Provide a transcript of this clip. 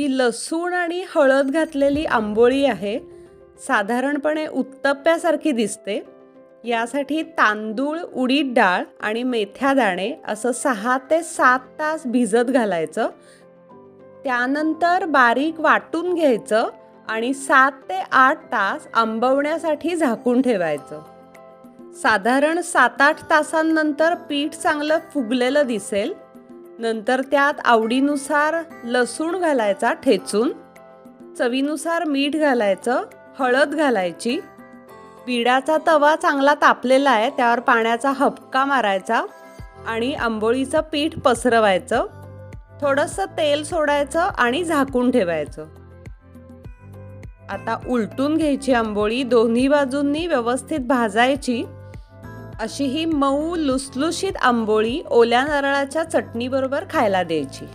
ही लसूण आणि हळद घातलेली आंबोळी आहे. साधारणपणे उत्तप्प्यासारखी दिसते. यासाठी तांदूळ उडीद डाळ आणि मेथ्या दाणे असं सहा ते सात तास भिजत घालायचं. त्यानंतर बारीक वाटून घ्यायचं आणि सात ते आठ तास आंबवण्यासाठी झाकून ठेवायचं. साधारण सात आठ तासांनंतर पीठ चांगलं फुगलेलं दिसेल. नंतर त्यात आवडीनुसार लसूण घालायचा ठेचून चवीनुसार मीठ घालायचं हळद घालायची. पिडाचा तवा चांगला तापलेला आहे त्यावर पाण्याचा हपका मारायचा आणि आंबोळीचं पीठ पसरवायचं. थोडंसं तेल सोडायचं आणि झाकून ठेवायचं. आता उलटून घ्यायची आंबोळी दोन्ही बाजूंनी व्यवस्थित भाजायची. अशी ही मऊ लुसलुशीत आंबोळी ओल्या नारळाच्या चटणीबरोबर खायला द्यायची.